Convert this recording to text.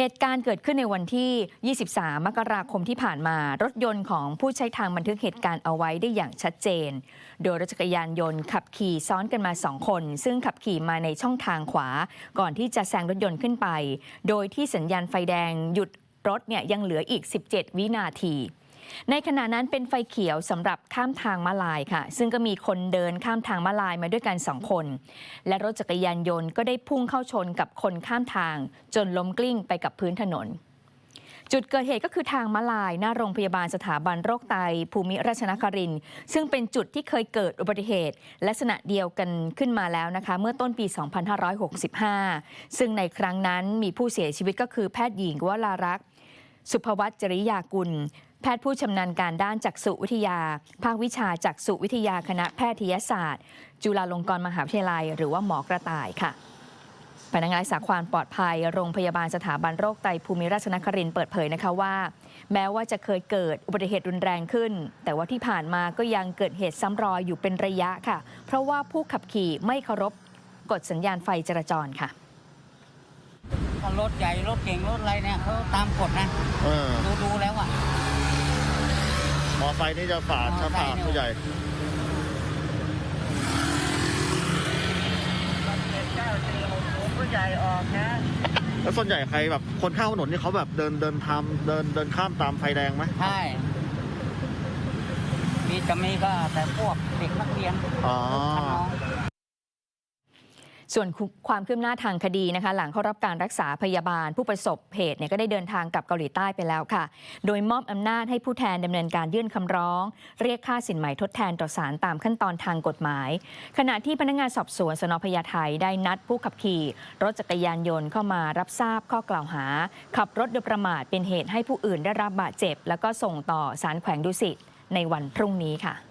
เหตุการณ์เกิดขึ้นในวันที่ 23 มกราคมที่ผ่านมา รถยนต์ของผู้ใช้ทางบันทึกเหตุการณ์เอาไว้ได้อย่างชัดเจน โดยรถจักรยานยนต์ขับขี่ซ้อนกันมา 2 คน ซึ่งขับขี่มาในช่องทางขวา ก่อนที่จะแซงรถยนต์ขึ้นไป โดยที่สัญญาณไฟแดงหยุดรถเนี่ยยังเหลืออีก 17 วินาที ในขณะนั้นเป็นไฟเขียวสำหรับข้ามทางมาลายค่ะ ซึ่งก็มีคนเดินข้ามทางมาลายมาด้วยกันสองคน และรถจักรยานยนต์ก็ได้พุ่งเข้าชนกับคนข้ามทาง จนล้มกลิ้งไปกับพื้นถนนจุดเกิดเหตุก็คือทางม้าลายหน้าโรงพยาบาลสถาบันโรคไต ภูมิราชนคริน ซึ่งเป็นจุดที่เคยเกิดอุบัติเหตุ ลักษณะเดียวกันขึ้นมาแล้วนะคะ เมื่อต้นปี 2565 ซึ่งในครั้งนั้นมีผู้เสียชีวิตก็คือแพทย์หญิงวรารักษ์ สุภวัชจริยากุล แพทย์ผู้ชำนาญการด้านจักษุวิทยา ภาควิชาจักษุวิทยาคณะแพทยศาสตร์ จุฬาลงกรณ์มหาวิทยาลัย หรือว่าหมอกระต่ายค่ะพนักงานรักษาความปลอดภัย โรงพยาบาลสถาบันโรคไตภูมิราชนครินเปิดเผยนะคะว่า แม้ว่าจะเคยเกิดอุบัติเหตุรุนแรงขึ้น แต่ว่าที่ผ่านมาก็ยังเกิดเหตุซ้ำรอยอยู่เป็นระยะค่ะ เพราะว่าผู้ขับขี่ไม่เคารพกฎสัญญาณไฟจราจรค่ะรถใหญ่รถเก่งรถอะไรเนี่ยเขาตามกฎนะ เออ ดูดูแล้วอะ ม อไซค์นี่จะฝาดมอจะไซฝาค์ดเนี่ยผู้ใหญ่ผู้ใหญ่ออกนะแล้วส่วนใหญ่ใครแบบคนข้ามถนนนี่เขาแบบเดินเดินทำเดินเดินข้ามตามไฟแดงไหมใช่ มีจะมีก็แต่พวกเด็กนักเรียนอ๋อ น้อง ส่วนความคืบหน้าทางคดีนะคะ หลังเข้ารับการรักษาพยาบาลผู้ประสบเหตุเนี่ยก็ได้เดินทางกลับเกาหลีใต้ไปแล้วค่ะ โดยมอบอำนาจให้ผู้แทนดำเนินการยื่นคำร้อง เรียกค่าสินไหมทดแทนต่อศาลตามขั้นตอนทางกฎหมาย ขณะที่พนักงานสอบสวนสนพญาไทได้นัดผู้ขับขี่ รถจักรยานยนต์เข้ามารับทราบข้อกล่าวหา ขับรถโดยประมาทเป็นเหตุให้ผู้อื่นได้รับบาดเจ็บ แล้วก็ส่งต่อศาลแขวงดุสิตในวันพรุ่งนี้ค่ะ